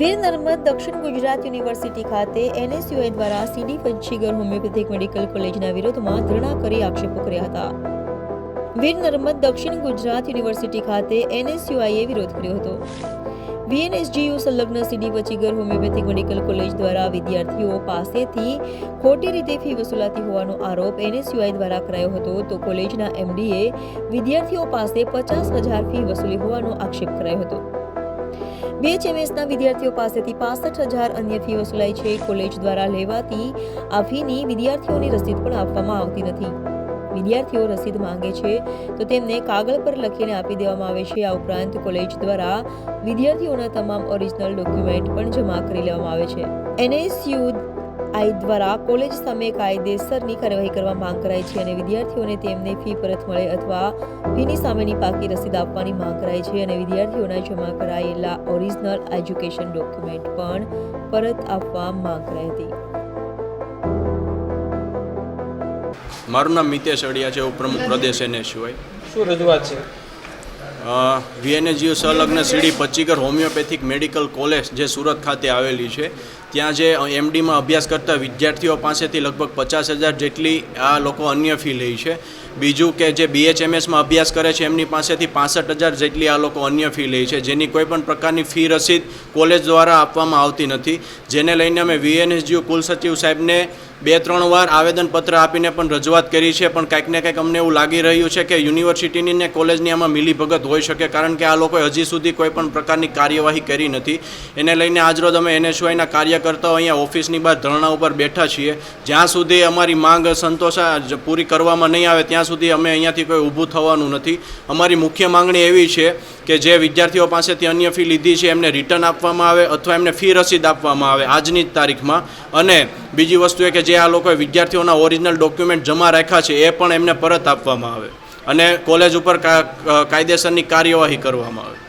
વીર નર્મદ દક્ષિણ ગુજરાત યુનિવર્સિટી ખાતે એનએસયુઆઈ દ્વારા સીડી પંચીગર હોમિયોપેથિક મેડિકલ કોલેજના વિરોધમાં ધરણા કરી આક્ષેપો કર્યા હતા. વીર નર્મદ દક્ષિણ ગુજરાત યુનિવર્સિટી ખાતે એનએસયુઆઈએ વિરોધ કર્યો હતો. વીએનએસજીયુ સંલગ્ન C D Pachigar homoeopathic medical college દ્વારા વિદ્યાર્થીઓ પાસેથી ખોટી રીતે ફી વસૂલાતી હોવાનો આરોપ એનએસયુઆઈ દ્વારા કરાયો હતો તો કોલેજના એમડીએ વિદ્યાર્થીઓ પાસે પચાસ હજાર ફી વસૂલી હોવાનો આક્ષેપ કરાયો હતો. બીએચએમએસના વિદ્યાર્થીઓ પાસેથી પાસઠ હજાર અન્ય ફી વસૂલાય છે. કોલેજ દ્વારા લેવાતી આ ફીની વિદ્યાર્થીઓની રસીદ પણ આપવામાં આવતી નથી. વિદ્યાર્થીઓ રસીદ માંગે છે તો તેમને કાગળ પર લખીને આપી દેવામાં આવે છે. આ ઉપરાંત કોલેજ દ્વારા વિદ્યાર્થીઓના તમામ ઓરિજિનલ ડોક્યુમેન્ટ પણ જમા કરી લેવામાં આવે છે. એનએસયુ આઈ દ્વારા કોલેજ સામે કાયદેસરની કાર્યવાહી કરવા માંગ કરાઈ છે અને વિદ્યાર્થીઓને તેમને ફી પરત મળે અથવા ફીની સામેની પાકી રસીદ આપવાની માંગ કરાઈ છે અને વિદ્યાર્થીઓના જમા કરાયેલા ઓરિજિનલ એજ્યુકેશન ડોક્યુમેન્ટ પણ પરત આપવા માંગ કરાઈ હતી. મારું નામ મિતેશ અડિયા છે ઉપપ્રમુખ પ્રદેશ એનએસયુઆઈ શું રજૂઆત છે? વીએનએજીયુ સંલગ્ન C D Pachchigar homoeopathic medical college જે સુરત ખાતે આવેલી છે. ત્યાં જે એમડીમાં અભ્યાસ કરતા વિદ્યાર્થીઓ પાસેથી લગભગ પચાસ હજાર જેટલી આ લોકો અન્ય ફી લે છે. બીજું કે જે બીએચએમએસમાં અભ્યાસ કરે છે, એમની પાસેથી પાસઠ હજાર જેટલી આ લોકો અન્ય ફી લે છે. જેની કોઈ પણ પ્રકારની ફી રસીદ કોલેજ દ્વારા આપવામાં આવતી નથી. જેને લઈને અમે વીએનએસજીયુ કુલસચિવ સાહેબને બે, ત્રણ વાર આવેદનપત્ર આપીને પણ રજૂઆત કરી છે, પણ કંઈક ને કંઈક અમને એવું લાગી રહ્યું છે કે યુનિવર્સિટીની ને કોલેજની આમાં મિલીભગત હોઈ શકે, કારણ કે આ લોકોએ હજી સુધી કોઈ પણ પ્રકારની કાર્યવાહી કરી નથી. એને લઈને આજરોજ અમે એનએસયુઆઈના કાર્યકર્તાઓ અહીંયા ઓફિસની બહાર ધરણા ઉપર બેઠા છીએ. જ્યાં સુધી અમારી માંગ સંતોષા પૂરી કરવામાં નહીં આવે, ત્યાં સુધી અમે અહીંયાથી કોઈ ઊભું થવાનું નથી. અમારી મુખ્ય માંગણી એવી છે કે જે વિદ્યાર્થીઓ પાસેથી અન્ય ફી લીધી છે, એમને રિટર્ન આપવામાં આવે અથવા એમને ફી રસીદ આપવામાં આવે આજની જ તારીખમાં. અને બીજી વસ્તુ એ કે જે આ લોકોએ વિદ્યાર્થીઓના ઓરિજિનલ ડોક્યુમેન્ટ જમા રાખ્યા છે, એ પણ એમને પરત આપવામાં આવે. અને કોલેજ ઉપર કાયદેસરની કાર્યવાહી કરવામાં આવે.